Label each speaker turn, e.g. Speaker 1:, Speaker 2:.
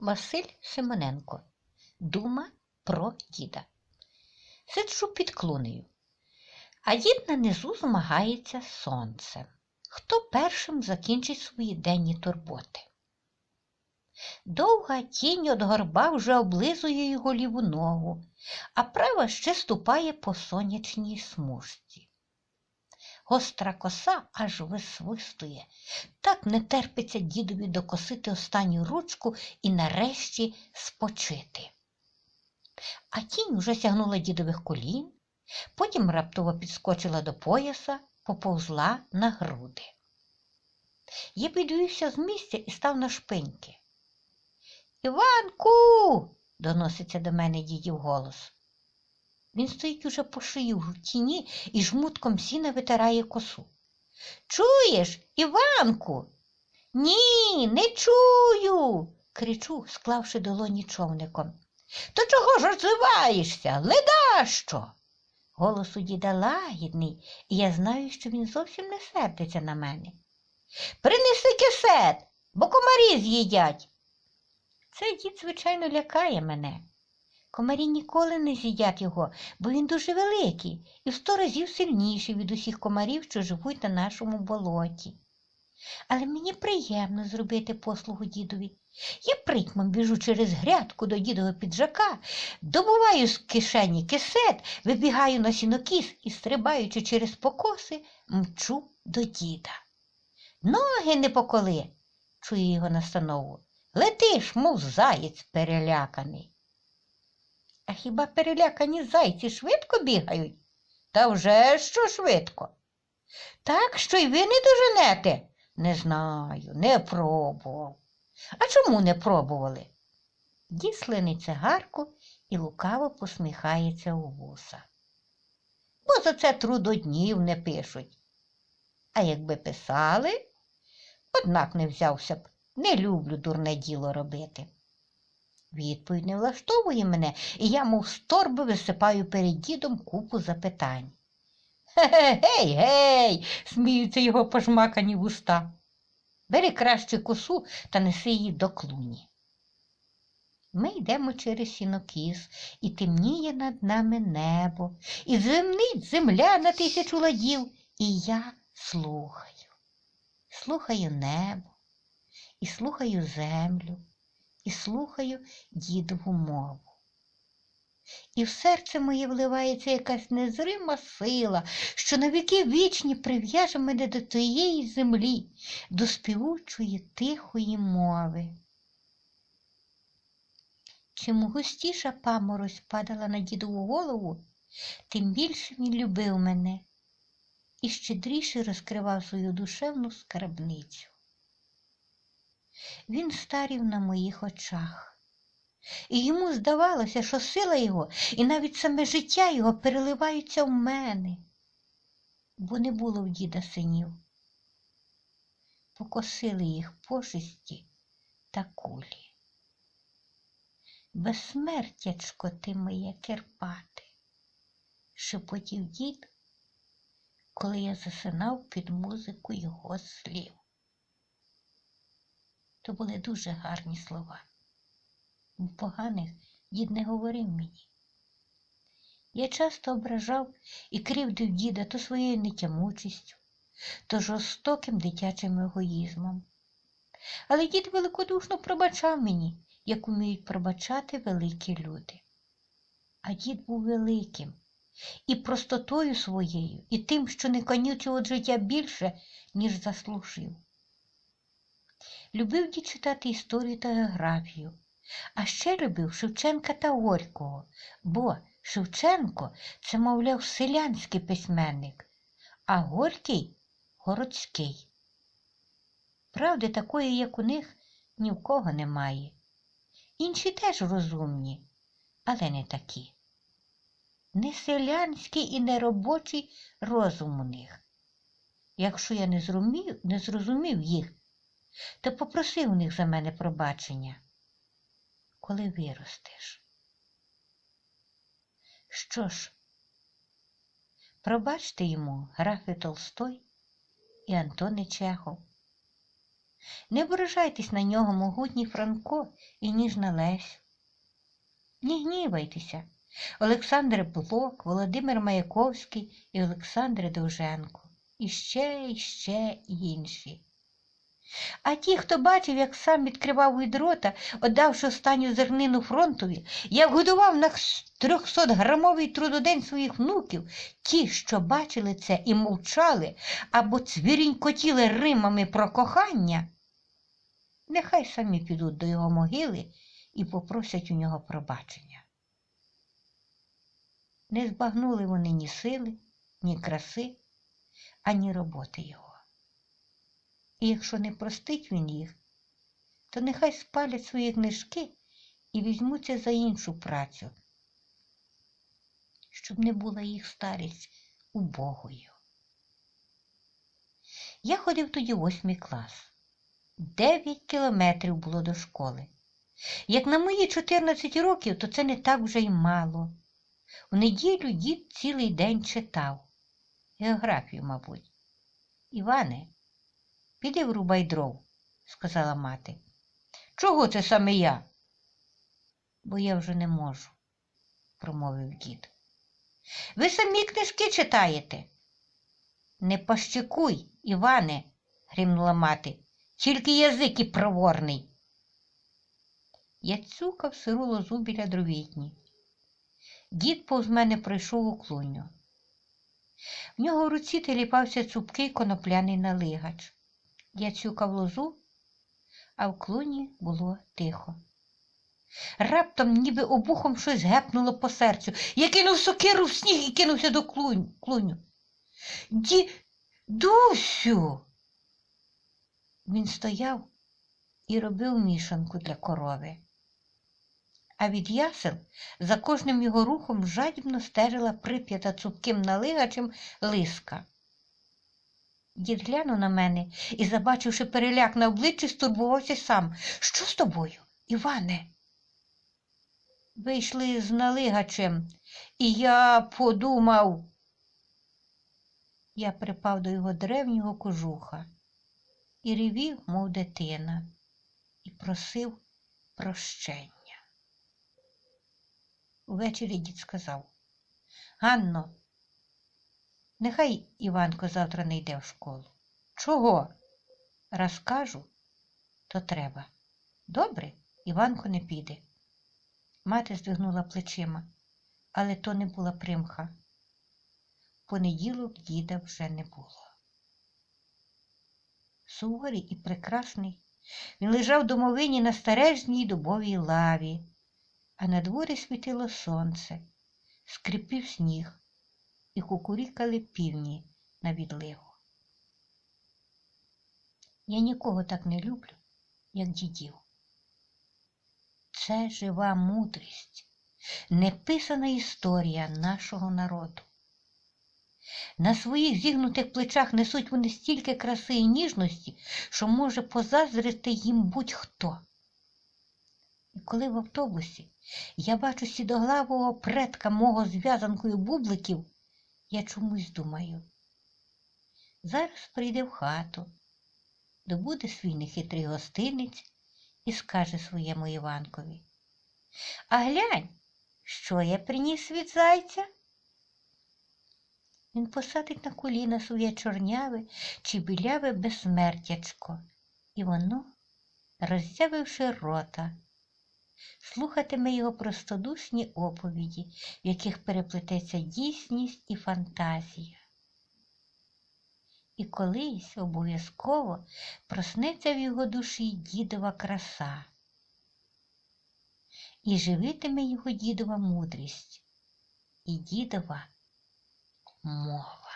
Speaker 1: Василь Симоненко. Дума про діда. Сиджу під клунею, а дід на низу змагається з сонцем. Хто першим закінчить свої денні турботи? Довга тінь від горба вже облизує його ліву ногу, а права ще ступає по сонячній смужці. Гостра коса аж висвистує. Так не терпиться дідові докосити останню ручку і нарешті спочити. А тінь уже сягнула дідових колін, потім раптово підскочила до пояса, поповзла на груди. Я підвівся з місця і став на шпиньки. Іванку. доноситься до мене дідів голос. Він стоїть уже по шию в тіні і жмутком сіна витирає косу. Чуєш, Іванку? Ні, не чую, кричу, склавши долоні човником. То чого ж озиваєшся? Леда що? Голос у діда лагідний, і я знаю, що він зовсім не сердиться на мене. Принеси кисет, бо комарі з'їдять. Цей дід, звичайно, лякає мене. Комарі ніколи не з'їдять його, бо він дуже великий і в сто разів сильніший від усіх комарів, що живуть на нашому болоті. Але мені приємно зробити послугу дідові. Я притьмом біжу через грядку до дідового піджака, добуваю з кишені кисет, вибігаю на сінокіс і, стрибаючи через покоси, мчу до діда. Ноги не поколи, чую його настанову. Летиш, мов заєць переляканий. А хіба перелякані зайці швидко бігають? Та вже що швидко? Так, що й ви не доженете? Не знаю, не пробував. А чому не пробували? Дід слинить цигарку і лукаво посміхається у вуса. Бо за це трудоднів не пишуть. А якби писали, однак не взявся б, не люблю дурне діло робити. Відповідь не влаштовує мене, і я, мов з торби, висипаю перед дідом купу запитань. Гей, гей, сміються його пожмакані вуста. Бери краще косу та неси її до клуні. Ми йдемо через сінокіс, і темніє над нами небо, і земнить земля на тисячу ладів, і я слухаю. Слухаю небо, і слухаю землю, і слухаю дідову мову. І в серце моє вливається якась незрима сила, що на віки вічні прив'яже мене до тієї землі, до співучої тихої мови. Чим густіша паморозь падала на дідову голову, тим більше він любив мене і щедріше розкривав свою душевну скарбницю. Він старів на моїх очах. І йому здавалося, що сила його і навіть саме життя його переливаються в мене, бо не було в діда синів. Покосили їх пошисті та кулі. Безсмертячко ти моє Керпати, шепотів дід, коли я засинав під музику його слів. То були дуже гарні слова. Поганих дід не говорив мені. Я часто ображав і кривдив діда то своєю нетямучістю, то жорстоким дитячим егоїзмом. Але дід великодушно пробачав мені, як уміють пробачати великі люди. А дід був великим і простотою своєю, і тим, що не конючив від життя більше, ніж заслужив. Любив дід історію та географію. А ще любив Шевченка та Горького, бо Шевченко це, мовляв, селянський письменник, а Горький городський. Правди такої, як у них, ні в кого немає. Інші теж розумні, але не такі. Не селянський і не робочий розум у них. Якщо я не зрозумів, не зрозумів їх, то попросив у них за мене пробачення коли виростеш. Що ж, пробачте йому графи Толстой і Антони Чехов. Не ображайтесь на нього, могутній Франко і ніжна Лесь. Не гнівайтеся. Олександр Блок, Володимир Маяковський і Олександр Довженко. І ще, і ще інші. А ті, хто бачив, як сам відкривав від рота, останню зернину фронтові, як годував на 300-грамовий трудодень своїх внуків, ті, що бачили це і мовчали або цвірінькотіли римами про кохання, нехай самі підуть до його могили і попросять у нього пробачення. Не збагнули вони ні сили, ні краси, ані роботи його. І якщо не простить він їх, то нехай спалять свої книжки і візьмуться за іншу працю, щоб не була їх старість убогою. Я ходив тоді восьмий клас. Дев'ять кілометрів було до школи. Як на мої 14 років, то це не так вже й мало. В неділю дід цілий день читав. Географію, мабуть. Іване, піди врубай дров, сказала мати. Чого це саме я? Бо я вже не можу, промовив дід. Ви самі книжки читаєте? Не пощекуй, Іване, гримнула мати, тільки язик і проворний. Я цюкав сиру лозу біля дровітні. Дід повз мене пройшов у клуню. В нього в руці теліпався цупкий конопляний налигач. Я цюкав лозу, а в клуні було тихо. Раптом, ніби обухом щось гепнуло по серцю. Я кинув сокиру в сніг і кинувся до клунь, клуню. Дідусю. Він стояв і робив мішанку для корови. А від ясел за кожним його рухом жадібно стежила прип'ята цупким налигачем лиска. Дід глянув на мене і, забачивши переляк на обличчі, стурбувався сам. Що з тобою, Іване? Вийшли з налигачем, і я подумав. Я припав до його древнього кожуха і ревів, мов дитина, і просив прощення. Увечері дід сказав Ганно, нехай Іванко завтра не йде в школу. Чого? Раз кажу, то треба. Добре, Іванко не піде. Мати здвигнула плечима, але то не була примха. Понеділок діда вже не було. Суворий і прекрасний, він лежав в домовині на старежній дубовій лаві а на дворі світило сонце, скрипів сніг і кукурікали півні на відлигу. Я нікого так не люблю, як дідів. Це жива мудрість, неписана історія нашого народу. На своїх зігнутих плечах несуть вони стільки краси і ніжності, що може позаздрити їм будь-хто. І коли в автобусі я бачу сідоглавого предка мого зв'язанкою бубликів, я чомусь думаю. Зараз прийде в хату, добуде свій нехитрий гостинець і скаже своєму Іванкові. А глянь, що я приніс від зайця? Він посадить на коліна своє чорняве чи біляве безсмертячко, і воно, роззявивши рота, слухатиме його простодушні оповіді, в яких переплететься дійсність і фантазія. І колись обов'язково проснеться в його душі дідова краса, і живитиме його дідова мудрість і дідова мова.